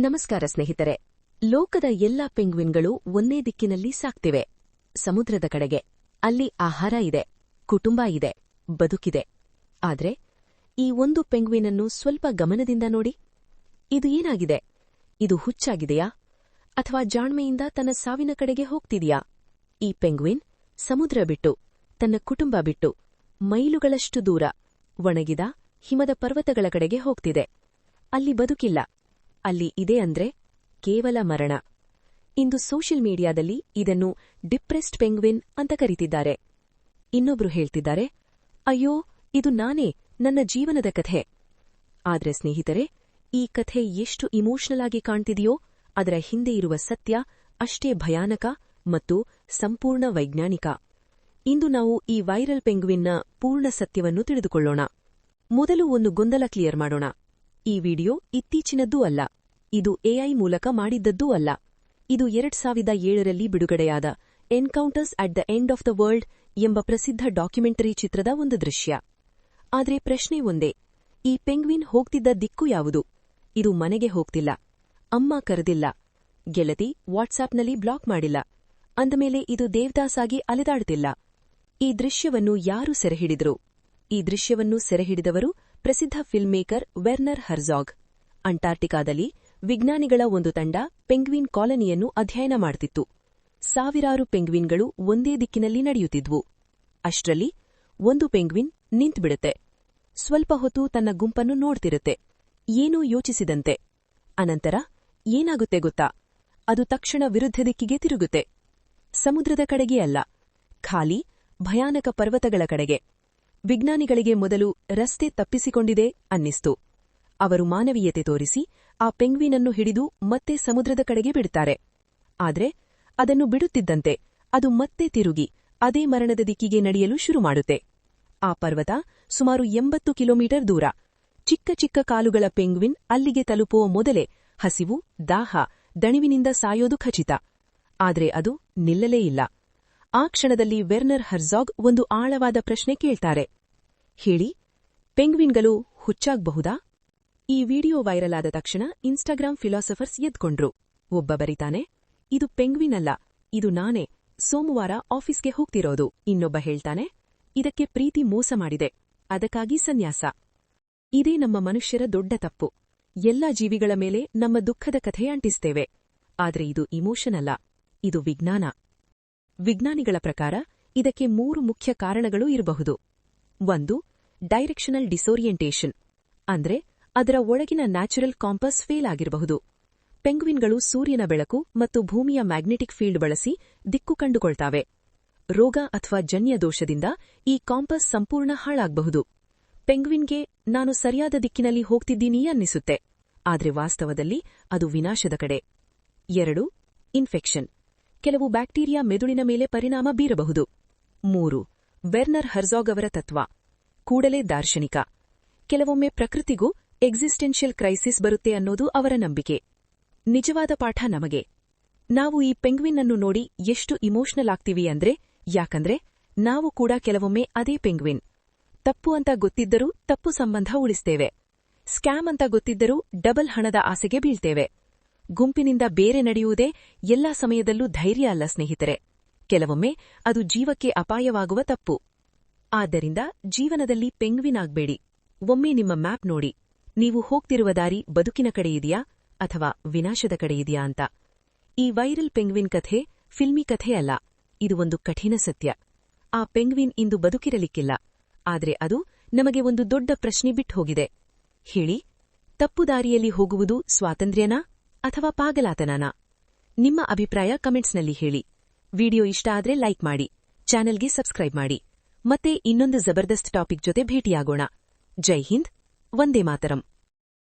ನಮಸ್ಕಾರ ಸ್ನೇಹಿತರೆ. ಲೋಕದ ಎಲ್ಲಾ ಪೆಂಗ್ವಿನ್ಗಳು ಒಂದೇ ದಿಕ್ಕಿನಲ್ಲಿ ಸಾಕ್ತಿವೆ. ಸಮುದ್ರದ ಕಡೆಗೆ ಅಲ್ಲಿ ಆಹಾರ ಇದೆ, ಕುಟುಂಬ ಇದೆ, ಬದುಕಿದೆ. ಆದ್ರೆ ಈ ಒಂದು ಪೆಂಗ್ವಿನ್ ಅನ್ನು ಸ್ವಲ್ಪ ಗಮನದಿಂದ ನೋಡಿ. ಇದು ಏನಾಗಿದೆ? ಇದು ಹುಚ್ಚಾಗಿದೆಯಾ? ಅಥವಾ ಜಾಣ್ಮೆಯಿಂದ ತನ್ನ ಸಾವಿನ ಕಡೆಗೆ ಹೋಗ್ತಿದೆಯಾ? ಈ ಪೆಂಗ್ವಿನ್ ಸಮುದ್ರ ಬಿಟ್ಟು, ತನ್ನ ಕುಟುಂಬ ಬಿಟ್ಟು, ಮೈಲುಗಳಷ್ಟು ದೂರ, ಒಣಗಿದ ಹಿಮದ ಪರ್ವತಗಳ ಕಡೆಗೆ ಹೋಗ್ತಿದೆ. ಅಲ್ಲಿ ಬದುಕಿಲ್ಲ. ಅಲ್ಲಿ ಇದೆ ಅಂದ್ರೆ ಕೇವಲ ಮರಣ. ಇಂದು ಸೋಷಿಯಲ್ ಮೀಡಿಯಾದಲ್ಲಿ ಇದನ್ನು ಡಿಪ್ರೆಸ್ಡ್ ಪೆಂಗ್ವಿನ್ ಅಂತ ಕರೀತಿದ್ದಾರೆ. ಇನ್ನೊಬ್ರು ಹೇಳ್ತಿದ್ದಾರೆ, ಅಯ್ಯೋ, ಇದು ನಾನೇ, ನನ್ನ ಜೀವನದ ಕಥೆ. ಆದ್ರೆ ಸ್ನೇಹಿತರೆ, ಈ ಕಥೆ ಎಷ್ಟು ಇಮೋಷನಲ್ ಆಗಿ ಕಾಣ್ತಿದೆಯೋ, ಅದರ ಹಿಂದೆ ಇರುವ ಸತ್ಯ ಅಷ್ಟೇ ಭಯಾನಕ ಮತ್ತು ಸಂಪೂರ್ಣ ವೈಜ್ಞಾನಿಕ. ಇಂದು ನಾವು ಈ ವೈರಲ್ ಪೆಂಗ್ವಿನ್ನ ಪೂರ್ಣ ಸತ್ಯವನ್ನು ತಿಳಿದುಕೊಳ್ಳೋಣ. ಮೊದಲು ಒಂದು ಗೊಂದಲ ಕ್ಲಿಯರ್ ಮಾಡೋಣ. ಈ ವಿಡಿಯೋ ಇತ್ತೀಚಿನದ್ದೂ ಅಲ್ಲ. ಇದು ಎಐ ಮೂಲಕ ಮಾಡಿದ್ದದ್ದೂ ಅಲ್ಲ. ಇದು ಎರಡ್ ಸಾವಿರದ ಏಳರಲ್ಲಿ ಬಿಡುಗಡೆಯಾದ encounters at the end of the world ಎಂಬ ಪ್ರಸಿದ್ಧ ಡಾಕ್ಯುಮೆಂಟರಿ ಚಿತ್ರದ ಒಂದು ದೃಶ್ಯ. ಆದ್ರೆ ಪ್ರಶ್ನೆ ಒಂದೇ, ಈ ಪೆಂಗ್ವಿನ್ ಹೋಗ್ತಿದ್ದ ದಿಕ್ಕು ಯಾವುದು? ಇದು ಮನೆಗೆ ಹೋಗ್ತಿಲ್ಲ, ಅಮ್ಮ ಕರೆದಿಲ್ಲ, ಗೆಳತಿ ವಾಟ್ಸಾಪ್ನಲ್ಲಿ ಬ್ಲಾಕ್ ಮಾಡಿಲ್ಲ, ಅಂದಮೇಲೆ ಇದು ದೇವದಾಸಾಗಿ ಅಲೆದಾಡ್ತಿಲ್ಲ. ಈ ದೃಶ್ಯವನ್ನು ಯಾರು ಸೆರೆಹಿಡಿದರು? ಈ ದೃಶ್ಯವನ್ನು ಸೆರೆಹಿಡಿದವರು ಪ್ರಸಿದ್ಧ ಫಿಲ್ಮ್ ಮೇಕರ್ ವೆರ್ನರ್ ಹರ್ಜಾಗ್. ಅಂಟಾರ್ಟಿಕಾದಲ್ಲಿ ವಿಜ್ಞಾನಿಗಳ ಒಂದು ತಂಡ ಪೆಂಗ್ವಿನ್ ಕಾಲನಿಯನ್ನು ಅಧ್ಯಯನ ಮಾಡ್ತಿತ್ತು. ಸಾವಿರಾರು ಪೆಂಗ್ವಿನ್ಗಳು ಒಂದೇ ದಿಕ್ಕಿನಲ್ಲಿ ನಡೆಯುತ್ತಿದ್ವು. ಅಷ್ಟರಲ್ಲಿ ಒಂದು ಪೆಂಗ್ವಿನ್ ನಿಂತುಬಿಡುತ್ತೆ. ಸ್ವಲ್ಪ ಹೊತ್ತು ತನ್ನ ಗುಂಪನ್ನು ನೋಡ್ತಿರುತ್ತೆ. ಏನೂ ಯೋಚಿಸಿದಂತೆ. ಅನಂತರ ಏನಾಗುತ್ತೆ ಗೊತ್ತಾ? ಅದು ತಕ್ಷಣ ವಿರುದ್ಧ ದಿಕ್ಕಿಗೆ ತಿರುಗುತ್ತೆ. ಸಮುದ್ರದ ಕಡೆಗೆ ಅಲ್ಲ. ಖಾಲಿ, ಭಯಾನಕ ಪರ್ವತಗಳ ಕಡೆಗೆ. ವಿಜ್ಞಾನಿಗಳಿಗೆ ಮೊದಲು ರಸ್ತೆ ತಪ್ಪಿಸಿಕೊಂಡಿದೆ ಅನ್ನಿಸ್ತು. ಅವರು ಮಾನವೀಯತೆ ತೋರಿಸಿ ಆ ಪೆಂಗ್ವಿನನ್ನು ಹಿಡಿದು ಮತ್ತೆ ಸಮುದ್ರದ ಕಡೆಗೆ ಬಿಡುತ್ತಾರೆ ಆದ್ರೆ ಅದನ್ನು ಬಿಡುತ್ತಿದ್ದಂತೆ ಅದು ಮತ್ತೆ ತಿರುಗಿ ಅದೇ ಮರಣದ ದಿಕ್ಕಿಗೆ ನಡೆಯಲು ಶುರು ಮಾಡುತ್ತೆ. ಆ ಪರ್ವತ ಸುಮಾರು ಎಂಬತ್ತು ಕಿಲೋಮೀಟರ್ ದೂರ. ಚಿಕ್ಕ ಚಿಕ್ಕ ಕಾಲುಗಳ ಪೆಂಗ್ವಿನ್ ಅಲ್ಲಿಗೆ ತಲುಪುವ ಮೊದಲೇ ಹಸಿವು, ದಾಹ, ದಣಿವಿನಿಂದ ಸಾಯೋದು ಖಚಿತ. ಆದ್ರೆ ಅದು ನಿಲ್ಲಲೇ ಇಲ್ಲ. ಆ ಕ್ಷಣದಲ್ಲಿ ವೆರ್ನರ್ ಹರ್ಜಾಗ್ ಒಂದು ಆಳವಾದ ಪ್ರಶ್ನೆ ಕೇಳ್ತಾರೆ. ಹೇಳಿ, ಪೆಂಗ್ವಿನ್ಗಳು ಹುಚ್ಚಾಗಬಹುದಾ? ಈ ವಿಡಿಯೋ ವೈರಲ್ ಆದ ತಕ್ಷಣ ಇನ್ಸ್ಟಾಗ್ರಾಂ ಫಿಲಾಸಫರ್ಸ್ ಎದ್ಕೊಂಡ್ರು. ಒಬ್ಬ ಬರಿತಾನೆ, ಇದು ಪೆಂಗ್ವಿನ್ ಅಲ್ಲ, ಇದು ನಾನೇ, ಸೋಮವಾರ ಆಫೀಸ್ಗೆ ಹೋಗ್ತಿರೋದು. ಇನ್ನೊಬ್ಬ ಹೇಳ್ತಾನೆ, ಇದಕ್ಕೆ ಪ್ರೀತಿ ಮೋಸ ಮಾಡಿದೆ, ಅದಕ್ಕಾಗಿ ಸನ್ಯಾಸ. ಇದೇ ನಮ್ಮ ಮನುಷ್ಯರ ದೊಡ್ಡ ತಪ್ಪು. ಎಲ್ಲ ಜೀವಿಗಳ ಮೇಲೆ ನಮ್ಮ ದುಃಖದ ಕಥೆ ಅಂಟಿಸ್ತೇವೆ. ಆದ್ರೆ ಇದು ಇಮೋಷನ್ ಅಲ್ಲ, ಇದು ವಿಜ್ಞಾನ. ವಿಜ್ಞಾನಿಗಳ ಪ್ರಕಾರ ಇದಕ್ಕೆ ಮೂರು ಮುಖ್ಯ ಕಾರಣಗಳು ಇರಬಹುದು. ಒಂದು, ಡೈರೆಕ್ಷನಲ್ ಡಿಸೋರಿಯೆಂಟೇಷನ್. ಅಂದ್ರೆ ಅದರ ಒಳಗಿನ ನ್ಯಾಚುರಲ್ ಕಾಂಪಸ್ ಫೇಲ್ ಆಗಿರಬಹುದು. ಪೆಂಗ್ವಿನ್ಗಳು ಸೂರ್ಯನ ಬೆಳಕು ಮತ್ತು ಭೂಮಿಯ ಮ್ಯಾಗ್ನೆಟಿಕ್ ಫೀಲ್ಡ್ ಬಳಸಿ ದಿಕ್ಕು ಕಂಡುಕೊಳ್ತಾವೆ. ರೋಗ ಅಥವಾ ಜನ್ಯ ದೋಷದಿಂದ ಈ ಕಾಂಪಸ್ ಸಂಪೂರ್ಣ ಹಾಳಾಗಬಹುದು. ಪೆಂಗ್ವಿನ್ಗೆ ನಾನು ಸರಿಯಾದ ದಿಕ್ಕಿನಲ್ಲಿ ಹೋಗ್ತಿದ್ದೀನಿ ಅನ್ನಿಸುತ್ತೆ. ಆದರೆ ವಾಸ್ತವದಲ್ಲಿ ಅದು ವಿನಾಶದ ಕಡೆ. ಎರಡು, ಇನ್ಫೆಕ್ಷನ್. ಕೆಲವು ಬ್ಯಾಕ್ಟೀರಿಯಾ ಮೆದುಳಿನ ಮೇಲೆ ಪರಿಣಾಮ ಬೀರಬಹುದು. ಮೂರು ವೆರ್ನರ್ ಹರ್ಜಾಗ್ ಅವರ ತತ್ವ. ಕೂಡಲೇ ದಾರ್ಶನಿಕ. ಕೆಲವೊಮ್ಮೆ ಪ್ರಕೃತಿಗೂ ಎಕ್ಸಿಸ್ಟೆನ್ಷಿಯಲ್ ಕ್ರೈಸಿಸ್ ಬರುತ್ತೆ ಅನ್ನೋದು ಅವರ ನಂಬಿಕೆ. ನಿಜವಾದ ಪಾಠ ನಮಗೆ. ನಾವು ಈ ಪೆಂಗ್ವಿನ್ ಅನ್ನು ನೋಡಿ ಎಷ್ಟು ಇಮೋಷನಲ್ ಆಗ್ತೀವಿ ಅಂದ್ರೆ, ಯಾಕಂದ್ರೆ, ನಾವು ಕೂಡ ಕೆಲವೊಮ್ಮೆ ಅದೇ ಪೆಂಗ್ವಿನ್. ತಪ್ಪು ಅಂತ ಗೊತ್ತಿದ್ದರೂ ತಪ್ಪು ಸಂಬಂಧ ಉಳಿಸ್ತೇವೆ. ಸ್ಕ್ಯಾಮ್ ಅಂತ ಗೊತ್ತಿದ್ದರೂ ಡಬಲ್ ಹಣದ ಆಸೆಗೆ ಬೀಳ್ತೇವೆ. ಗುಂಪಿನಿಂದ ಬೇರೆ ನಡೆಯುವುದೇ ಎಲ್ಲಾ ಸಮಯದಲ್ಲೂ ಧೈರ್ಯ ಅಲ್ಲ, ಸ್ನೇಹಿತರೆ. ಕೆಲವೊಮ್ಮೆ ಅದು ಜೀವಕ್ಕೆ ಅಪಾಯವಾಗುವ ತಪ್ಪು. ಆದ್ದರಿಂದ ಜೀವನದಲ್ಲಿ ಪೆಂಗ್ವಿನ್ ಆಗ್ಬೇಡಿ. ಒಮ್ಮೆ ನಿಮ್ಮ ಮ್ಯಾಪ್ ನೋಡಿ. ನೀವು ಹೋಗ್ತಿರುವ ದಾರಿ ಬದುಕಿನ ಕಡೆ ಇದೆಯಾ ಅಥವಾ ವಿನಾಶದ ಕಡೆಯಿದೆಯಾ ಅಂತ? ಈ ವೈರಲ್ ಪೆಂಗ್ವಿನ್ ಕಥೆ ಫಿಲ್ಮಿ ಕಥೆ ಅಲ್ಲ. ಇದು ಒಂದು ಕಠಿಣ ಸತ್ಯ. ಆ ಪೆಂಗ್ವಿನ್ ಇಂದು ಬದುಕಿರಲಿಕ್ಕಿಲ್ಲ. ಆದರೆ ಅದು ನಮಗೆ ಒಂದು ದೊಡ್ಡ ಪ್ರಶ್ನೆ ಬಿಟ್ಟು ಹೋಗಿದೆ. ಹೇಳಿ, ತಪ್ಪು ದಾರಿಯಲ್ಲಿ ಹೋಗುವುದು ಸ್ವಾತಂತ್ರ್ಯನಾ ಅಥವಾ ಪಾಗಲಾತನನಾ? ನಿಮ್ಮ ಅಭಿಪ್ರಾಯ ಕಮೆಂಟ್ಸ್ನಲ್ಲಿ ಹೇಳಿ. ವಿಡಿಯೋ ಇಷ್ಟ ಆದ್ರೆ ಲೈಕ್ ಮಾಡಿ, ಚಾನೆಲ್ಗೆ ಸಬ್ಸ್ಕ್ರೈಬ್ ಮಾಡಿ. ಮತ್ತೆ ಇನ್ನೊಂದು ಜಬರ್ದಸ್ತ್ ಟಾಪಿಕ್ ಜೊತೆ ಭೇಟಿಯಾಗೋಣ. ಜೈ ಹಿಂದ್. వందే మాతరం.